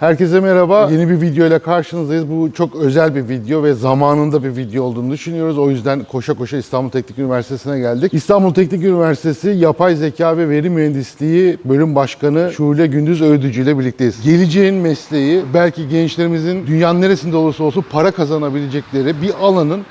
Herkese merhaba. Yeni bir video ile karşınızdayız. Bu çok özel bir video ve zamanında bir video olduğunu düşünüyoruz. O yüzden koşa koşa İstanbul Teknik Üniversitesi'ne geldik. İstanbul Teknik Üniversitesi Yapay Zeka ve Veri Mühendisliği Bölüm Başkanı Şule Gündüz Öğüdücü ile birlikteyiz. Geleceğin mesleği belki gençlerimizin dünyanın neresinde olursa olsun para kazanabilecekleri bir alanın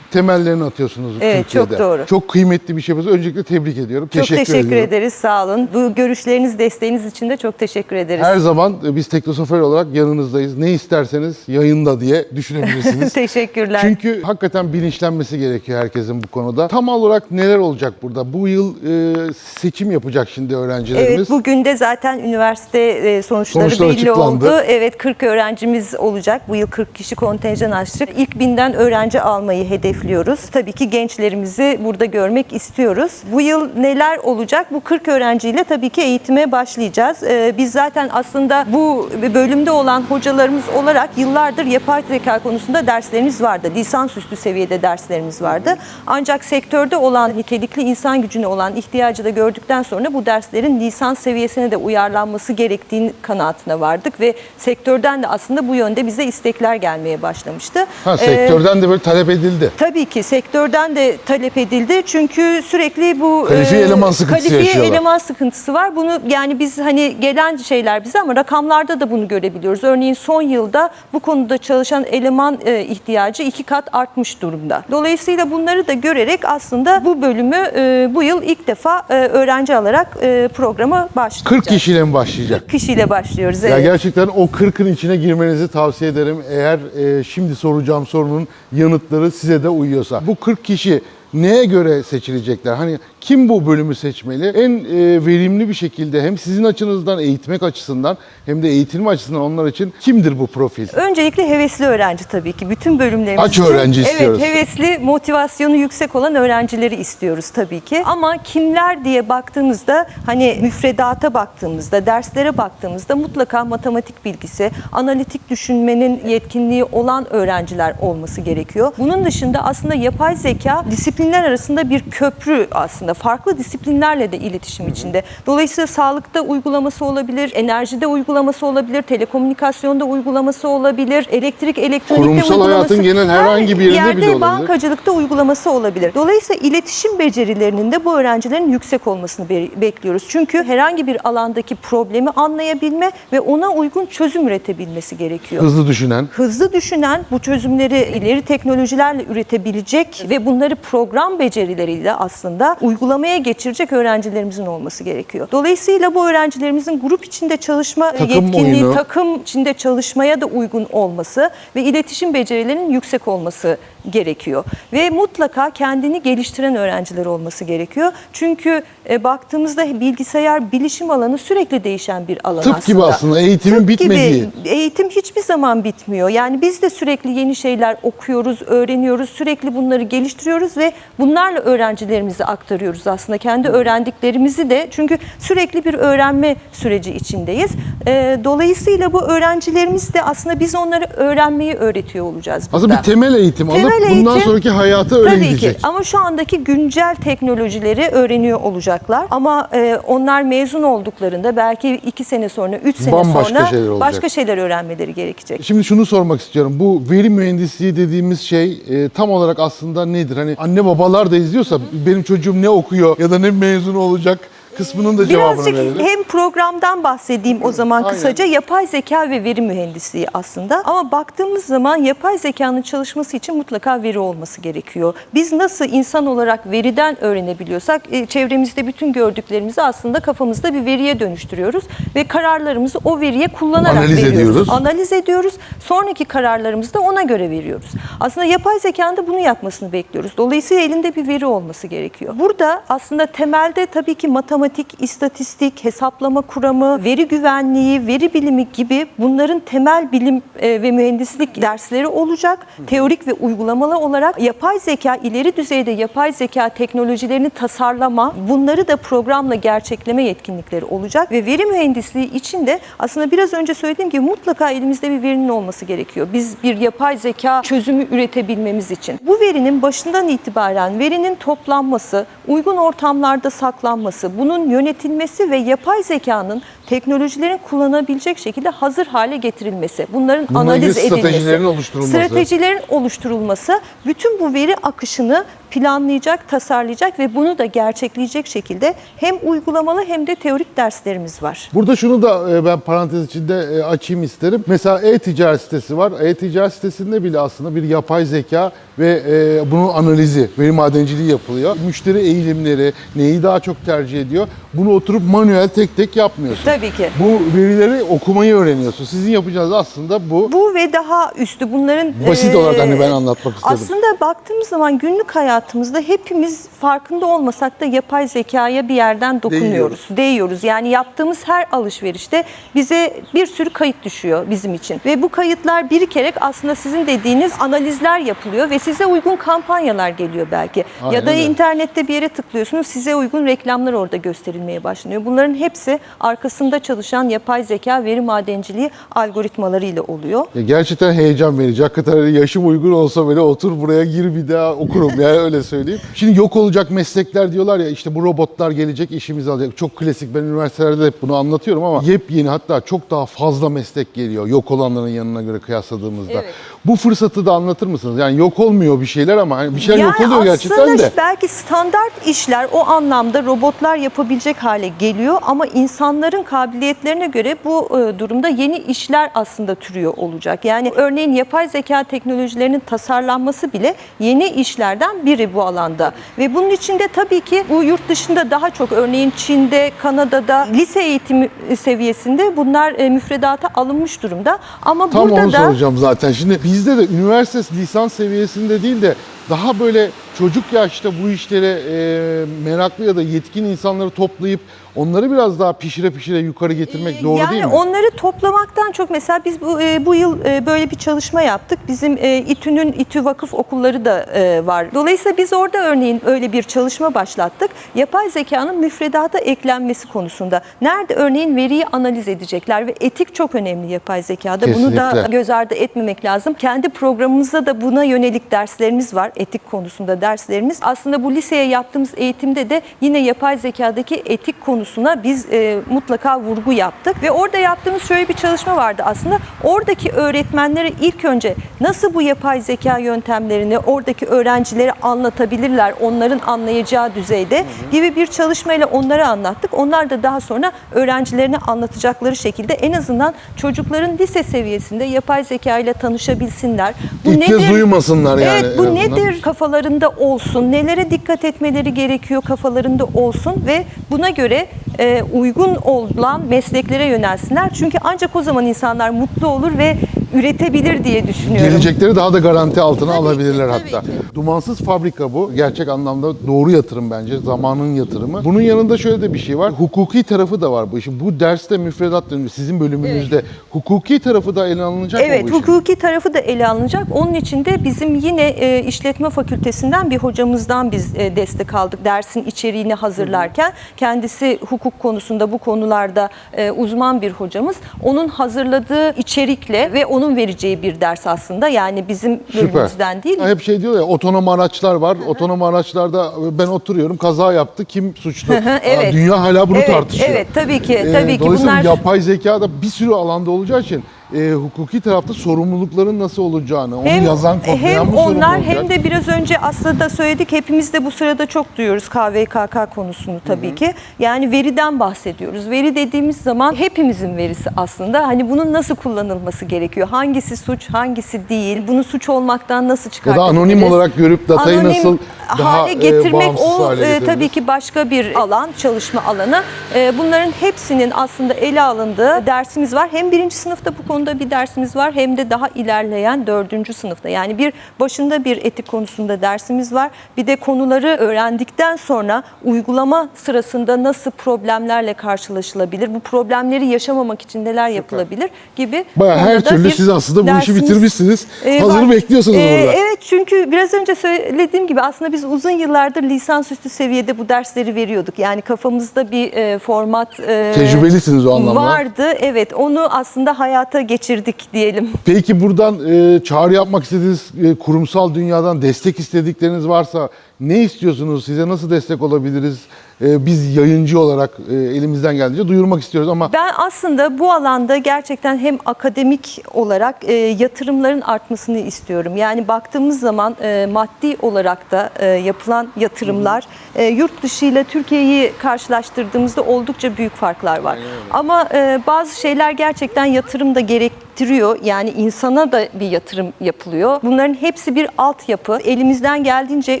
temellerini atıyorsunuz Evet, Türkiye'de. çok doğru. Çok kıymetli bir şey yapıyorsunuz. Öncelikle tebrik ediyorum. Çok teşekkür, teşekkür, ediyorum. ederiz. Sağ olun. Bu görüşleriniz, desteğiniz için de çok teşekkür ederiz. Her zaman e, biz Teknosofer olarak yanınızdayız. Ne isterseniz yayında diye düşünebilirsiniz. Teşekkürler. Çünkü hakikaten bilinçlenmesi gerekiyor herkesin bu konuda. Tam olarak neler olacak burada? Bu yıl e, seçim yapacak şimdi öğrencilerimiz. Evet, bugün de zaten üniversite e, sonuçları Sonuçlar belli açıklandı. oldu. Evet, 40 öğrencimiz olacak. Bu yıl 40 kişi kontenjan açtık. İlk binden öğrenci almayı hedefliyoruz. Tabii ki gençlerimizi burada görmek istiyoruz. Bu yıl neler olacak? Bu 40 öğrenciyle tabii ki eğitime başlayacağız. E, Biz zaten aslında bu bölümde olan hocalarımız olarak yıllardır yapay zeka konusunda derslerimiz vardı. Lisansüstü seviyede derslerimiz vardı. Ancak sektörde olan nitelikli insan gücüne olan ihtiyacı da gördükten sonra bu derslerin lisans seviyesine de uyarlanması gerektiğini kanaatine vardık ve sektörden de aslında bu yönde bize istekler gelmeye başlamıştı. ha, Ee, sektörden de böyle talep edildi. Tabii ki sektörden de talep edildi. Çünkü sürekli bu Kalifiye eleman sıkıntısı kalifiye yaşıyorlar. eleman sıkıntısı var. Bunu yani biz hani gelen şeyler bize ama rakamlarda da bunu görebiliyoruz. Örneğin son yılda bu konuda çalışan eleman e, ihtiyacı iki kat artmış durumda. Dolayısıyla bunları da görerek aslında bu bölümü e, bu yıl ilk defa e, öğrenci alarak e, programa başlayacağız. 40 kişiyle mi başlayacak? 40 kişiyle başlıyoruz. Ya Evet. gerçekten o 40'ın içine girmenizi tavsiye ederim. Eğer e, şimdi soracağım sorunun yanıtları size de uyuyorsa. Bu 40 kişi neye göre seçilecekler? Hani kim bu bölümü seçmeli? En e, verimli bir şekilde hem sizin açınızdan eğitmek açısından hem de eğitilme açısından onlar için kimdir bu profil? Öncelikle hevesli öğrenci tabii ki. Bütün bölümlerimiz Aç için- öğrenci istiyoruz. Evet, hevesli, motivasyonu yüksek olan öğrencileri istiyoruz tabii ki. Ama kimler diye baktığımızda, hani müfredata baktığımızda, derslere baktığımızda mutlaka matematik bilgisi, analitik düşünmenin yetkinliği olan öğrenciler olması gerekiyor. Bunun dışında aslında yapay zeka disiplinler arasında bir köprü aslında. Farklı disiplinlerle de iletişim içinde. Dolayısıyla sağlıkta uygulaması olabilir, enerjide uygulaması olabilir, telekomünikasyonda uygulaması olabilir, elektrik elektronikte Kurumsal uygulaması. hayatın genel herhangi bir yerinde yerde bile olabilir. bankacılıkta uygulaması olabilir. Dolayısıyla iletişim becerilerinin de bu öğrencilerin yüksek olmasını be- bekliyoruz. Çünkü herhangi bir alandaki problemi anlayabilme ve ona uygun çözüm üretebilmesi gerekiyor Hızlı düşünen, hızlı düşünen, bu çözümleri ileri teknolojilerle üretebilecek ve bunları program becerileriyle aslında uygulamaya geçirecek öğrencilerimizin olması gerekiyor. Dolayısıyla bu öğrencilerimizin grup içinde çalışma Takım yetkinliği, oyunu. takım içinde çalışmaya da uygun olması ve iletişim becerilerinin yüksek olması gerekiyor. Ve mutlaka kendini geliştiren öğrenciler olması gerekiyor. Çünkü e, baktığımızda bilgisayar bilişim alanı sürekli değişen bir alan tıp aslında. gibi aslında eğitimin Tıp bitmediği. gibi eğitim hiçbir zaman bitmiyor. Yani biz de sürekli yeni şeyler okuyoruz, öğreniyoruz, sürekli bunları geliştiriyoruz ve bunlarla öğrencilerimize aktarıyoruz aslında. Kendi öğrendiklerimizi de çünkü sürekli bir öğrenme süreci içindeyiz. Ee, dolayısıyla bu öğrencilerimiz de aslında biz onları öğrenmeyi öğretiyor olacağız burada. Aslında bir temel eğitim alıp Temel bundan eğitim- sonraki hayata öyle Tabii gidecek. ki ama şu andaki güncel teknolojileri öğreniyor olacaklar. Ama e, onlar mezun olduklarında belki iki sene sonra, üç sene Bambaşka sonra şeyler olacak. başka şeyler öğrenmeleri gerekecek. Şimdi şunu sormak istiyorum. Bu veri mühendisliği dediğimiz şey e, tam olarak aslında nedir? Hani anne babalar da izliyorsa benim çocuğum ne okuyor ya da ne mezun olacak kısmının da cevabını Birazcık verelim. hem programdan bahsedeyim o zaman Aynen. kısaca. Yapay zeka ve veri mühendisliği aslında. Ama baktığımız zaman yapay zekanın çalışması için mutlaka veri olması gerekiyor. Biz nasıl insan olarak veriden öğrenebiliyorsak e, çevremizde bütün gördüklerimizi aslında kafamızda bir veriye dönüştürüyoruz ve kararlarımızı o veriye kullanarak Analiz veriyoruz. ediyoruz. Analiz ediyoruz. Sonraki kararlarımızı da ona göre veriyoruz. Aslında yapay zekanın da bunu yapmasını bekliyoruz. Dolayısıyla elinde bir veri olması gerekiyor. Burada aslında temelde tabii ki matematik, istatistik, hesaplama kuramı, veri güvenliği, veri bilimi gibi bunların temel bilim e, ve mühendislik dersleri olacak. Teorik ve uygulamalı olarak yapay zeka, ileri düzeyde yapay zeka teknolojilerini tasarlama, bunları da programla gerçekleme yetkinlikleri olacak ve veri mühendisliği için de aslında biraz önce söylediğim gibi mutlaka elimizde bir verinin olması gerekiyor. Biz bir yapay zeka çözümü üretebilmemiz için. Bu verinin başından itibaren verinin toplanması, uygun ortamlarda saklanması, bunun yönetilmesi ve yapay zekanın teknolojilerin kullanabilecek şekilde hazır hale getirilmesi. Bunların Bununla analiz edilmesi. stratejilerin oluşturulması. Stratejilerin oluşturulması, bütün bu veri akışını planlayacak, tasarlayacak ve bunu da gerçekleyecek şekilde hem uygulamalı hem de teorik derslerimiz var. Burada şunu da e, ben parantez içinde e, açayım isterim. Mesela e-ticaret sitesi var. E-ticaret sitesinde bile aslında bir yapay zeka ve e, bunun analizi, veri madenciliği yapılıyor. Müşteri eğilimleri, neyi daha çok tercih ediyor? Bunu oturup manuel tek tek yapmıyorsun. Tabii ki. Bu verileri okumayı öğreniyorsun. Sizin yapacağınız aslında bu. Bu ve daha üstü bunların Basit e, olarak hani ben anlatmak istedim. Aslında baktığımız zaman günlük hayatımızda hepimiz farkında olmasak da yapay zekaya bir yerden dokunuyoruz. Değiyoruz. Yani yaptığımız her alışverişte bize bir sürü kayıt düşüyor bizim için. Ve bu kayıtlar birikerek aslında sizin dediğiniz analizler yapılıyor ve size uygun kampanyalar geliyor belki. Aynen ya da öyle. internette bir yere tıklıyorsunuz size uygun reklamlar orada gösterilmeye başlanıyor. Bunların hepsi arkasında çalışan yapay zeka veri madenciliği algoritmalarıyla oluyor. Ya gerçekten heyecan verici. Hakikaten hani yaşım uygun olsa böyle otur buraya gir bir daha okurum yani öyle söyleyeyim. Şimdi yok olacak meslekler diyorlar ya işte bu robotlar gelecek işimizi alacak. Çok klasik ben üniversitelerde hep bunu anlatıyorum ama yepyeni hatta çok daha fazla meslek geliyor yok olanların yanına göre kıyasladığımızda. Evet. Bu fırsatı da anlatır mısınız? Yani yok olmuyor bir şeyler ama hani bir şeyler yok oluyor gerçekten de. belki standart işler o anlamda robotlar yapabilecek hale geliyor ama insanların kabiliyetlerine göre bu e, durumda yeni işler aslında türüyor olacak. Yani örneğin yapay zeka teknolojilerinin tasarlanması bile yeni işlerden biri bu alanda. Ve bunun içinde tabii ki bu yurt dışında daha çok örneğin Çin'de, Kanada'da lise eğitimi seviyesinde bunlar e, müfredata alınmış durumda. Ama Tam burada onu da soracağım zaten. Şimdi bizde de üniversite lisans seviyesinde değil de daha böyle çocuk yaşta bu işlere e, meraklı ya da yetkin insanları toplayıp onları biraz daha pişire pişire yukarı getirmek doğru yani değil mi? onları toplamaktan çok mesela biz bu e, bu yıl e, böyle bir çalışma yaptık. Bizim e, İTÜ'nün İTÜ Vakıf Okulları da e, var. Dolayısıyla biz orada örneğin öyle bir çalışma başlattık. Yapay zekanın müfredata eklenmesi konusunda. Nerede örneğin veriyi analiz edecekler ve etik çok önemli yapay zekada. Bunu da Kesinlikle. göz ardı etmemek lazım. Kendi programımızda da buna yönelik derslerimiz var. Etik konusunda derslerimiz. Aslında bu liseye yaptığımız eğitimde de yine yapay zekadaki etik konusuna biz e, mutlaka vurgu yaptık. Ve orada yaptığımız şöyle bir çalışma vardı aslında. Oradaki öğretmenlere ilk önce nasıl bu yapay zeka yöntemlerini oradaki öğrencilere anlatabilirler, onların anlayacağı düzeyde gibi bir çalışmayla onlara anlattık. Onlar da daha sonra öğrencilerine anlatacakları şekilde en azından çocukların lise seviyesinde yapay zeka ile tanışabilsinler. İlk kez duymasınlar yani Evet bu en nedir kafalarında olsun, nelere dikkat etmeleri gerekiyor kafalarında olsun ve buna göre e, uygun olan mesleklere yönelsinler. Çünkü ancak o zaman insanlar mutlu olur ve üretebilir diye düşünüyorum. Gelecekleri daha da garanti altına alabilirler tabii hatta. ki. Dumansız fabrika bu. Gerçek anlamda doğru yatırım bence. Zamanın yatırımı. Bunun yanında şöyle de bir şey var. Hukuki tarafı da var bu işin. Bu derste müfredat dönüyor. Sizin bölümünüzde hukuki tarafı da ele alınacak mı Evet, bu işin? hukuki tarafı da ele alınacak. Onun için de bizim yine e, işletme fakültesinden bir hocamızdan biz e, destek aldık dersin içeriğini hazırlarken. Kendisi hukuk konusunda bu konularda e, uzman bir hocamız. Onun hazırladığı içerikle ve onun vereceği bir ders aslında. Yani bizim bölümümüzden değil. Ha, Hep şey diyor ya otonom araçlar var. Otonom araçlarda ben oturuyorum kaza yaptı kim suçlu? Aa, evet. Dünya hala bunu Evet, tartışıyor. evet, tabii ki, Ee, tabii ki. Dolayısıyla Bunlar- yapay zeka da bir sürü alanda olacağı için e, hukuki tarafta sorumlulukların nasıl olacağını, onu hem, yazan kodlayan hem mı sorumlu onlar olacak? hem de biraz önce aslında söyledik hepimiz de bu sırada çok duyuyoruz KVKK konusunu tabii ki. Yani veriden bahsediyoruz. Veri dediğimiz zaman hepimizin verisi aslında. Hani bunun nasıl kullanılması gerekiyor? Hangisi suç, hangisi değil? Bunu suç olmaktan nasıl ya da çıkartabiliriz? anonim olarak görüp datayı Anonim nasıl daha hale e, getirmek bağımsız o hale e, tabii ki başka bir alan, çalışma alanı. E, bunların hepsinin aslında ele alındığı dersimiz var. Hem birinci sınıfta bu konuda bir dersimiz var hem de daha ilerleyen dördüncü sınıfta. Yani bir başında bir etik konusunda dersimiz var. Bir de konuları öğrendikten sonra uygulama sırasında nasıl problemlerle karşılaşılabilir? Bu problemleri yaşamamak için neler yapılabilir gibi. Bayağı her türlü siz aslında bu işi bitirmişsiniz. e, Hazır var. bekliyorsunuz E, burada. Evet çünkü biraz önce söylediğim gibi aslında biz uzun yıllardır lisansüstü seviyede bu dersleri veriyorduk. Yani kafamızda bir e, format e, Tecrübelisiniz o anlamda. vardı. Evet onu aslında hayata geçirdik diyelim. Peki buradan e, çağrı yapmak istediğiniz e, kurumsal dünyadan destek istedikleriniz varsa Ne istiyorsunuz? Size nasıl destek olabiliriz? Ee, biz yayıncı olarak e, elimizden geldiğince duyurmak istiyoruz ama Ben aslında bu alanda gerçekten hem akademik olarak e, yatırımların artmasını istiyorum. Yani baktığımız zaman e, maddi olarak da e, yapılan yatırımlar e, yurt dışı ile Türkiye'yi karşılaştırdığımızda oldukça büyük farklar var. Ama e, bazı şeyler gerçekten yatırım da gerektiriyor. Yani insana da bir yatırım yapılıyor. Bunların hepsi bir altyapı. Elimizden geldiğince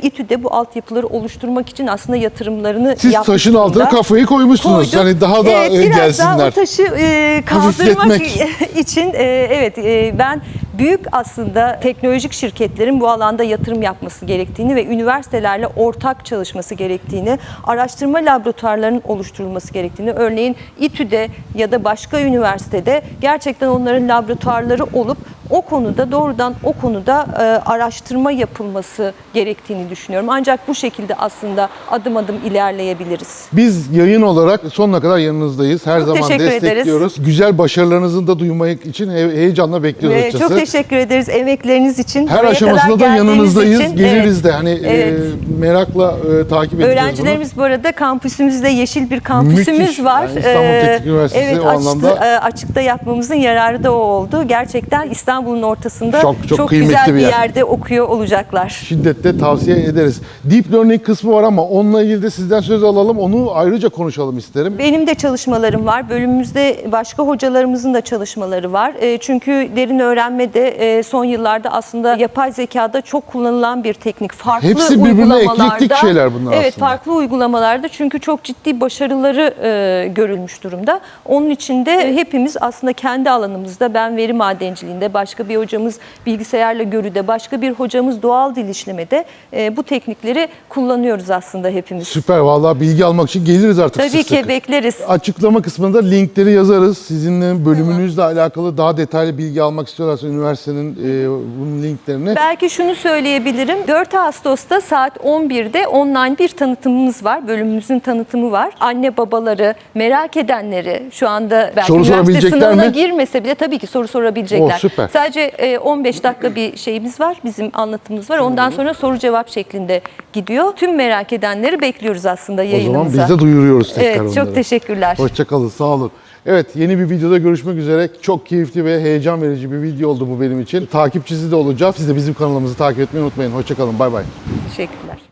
İTÜ'de bu altyapıları oluşturmak için aslında yatırımlarını siz taşın altına durumda. kafayı koymuşsunuz. Koyduk. Hani daha da Evet, e, biraz gelsinler. daha o taşı e, kaldırmak için e, evet e, ben büyük aslında teknolojik şirketlerin bu alanda yatırım yapması gerektiğini ve üniversitelerle ortak çalışması gerektiğini, araştırma laboratuvarlarının oluşturulması gerektiğini, örneğin İTÜ'de ya da başka üniversitede gerçekten onların laboratuvarları olup o konuda doğrudan o konuda e, araştırma yapılması gerektiğini düşünüyorum. Ancak bu şekilde aslında adım adım ilerleyebiliriz. Biz yayın olarak sonuna kadar yanınızdayız. Her Çok zaman destekliyoruz. Güzel başarılarınızı da duymak için he- heyecanla bekliyoruz açıkçası. çok teşekkür ederiz emekleriniz için. Her Buraya aşamasında da yanınızdayız. için. Geliriz Evet. de hani e, Evet. merakla e, takip edeceğiz Öğrencilerimiz bu arada kampüsümüzde yeşil bir kampüsümüz Müthiş. var. Yani İstanbul Ee, Teknik Üniversitesi evet, o açtı- anlamda- e, açıkta yapmamızın yararı da o oldu. Gerçekten İstanbul'un ortasında Çok- çok çok, güzel bir bir yer. yerde okuyor olacaklar. bunu. Şiddetle tavsiye ederiz. Deep Learning kısmı var ama onunla ilgili de sizden söz alalım. Onu ayrıca konuşalım isterim. Benim de çalışmalarım var. Bölümümüzde başka hocalarımızın da çalışmaları var. E, çünkü derin öğrenme de e, son yıllarda aslında yapay zekada çok kullanılan bir teknik. Farklı Hepsi birbirine eklektik şeyler bunlar Evet, aslında. farklı uygulamalarda çünkü çok ciddi başarıları e, görülmüş durumda. Onun için de hepimiz aslında kendi alanımızda ben veri madenciliğinde, başka bir hocamız bilgisayarla görüde, başka bir hocamız doğal dil işlemede e, bu teknikleri kullanıyoruz aslında hepimiz. Süper. Vallahi bilgi almak için geliriz artık Tabii ki sık. bekleriz. Açıklama kısmında linkleri yazarız. Sizinle bölümünüzle alakalı daha detaylı bilgi almak istiyorlarsa üniversitenin e, bunun linklerini. Belki şunu söyleyebilirim. 4 Ağustos'ta saat 11'de online bir tanıtımımız var. Bölümümüzün tanıtımı var. Anne babaları, merak edenleri şu anda belki Soru sorabilecekler sınavına mi? girmese bile tabii ki soru sorabilecekler. Oh, süper. Sadece e, 15 dakika bir şeyimiz var. Bizim anlatımımız var. Ondan sonra soru cevap şeklinde gidiyor. Tüm merak edenleri bekliyoruz aslında O yayınımıza. zaman biz de duyuruyoruz tekrar Evet, onları. çok teşekkürler. Hoşçakalın, sağ olun. Evet, yeni bir videoda görüşmek üzere. Çok keyifli ve heyecan verici bir video oldu bu benim için. Takipçisi de olacağız. Siz de bizim kanalımızı takip etmeyi unutmayın. Hoşçakalın, bay bay. Teşekkürler.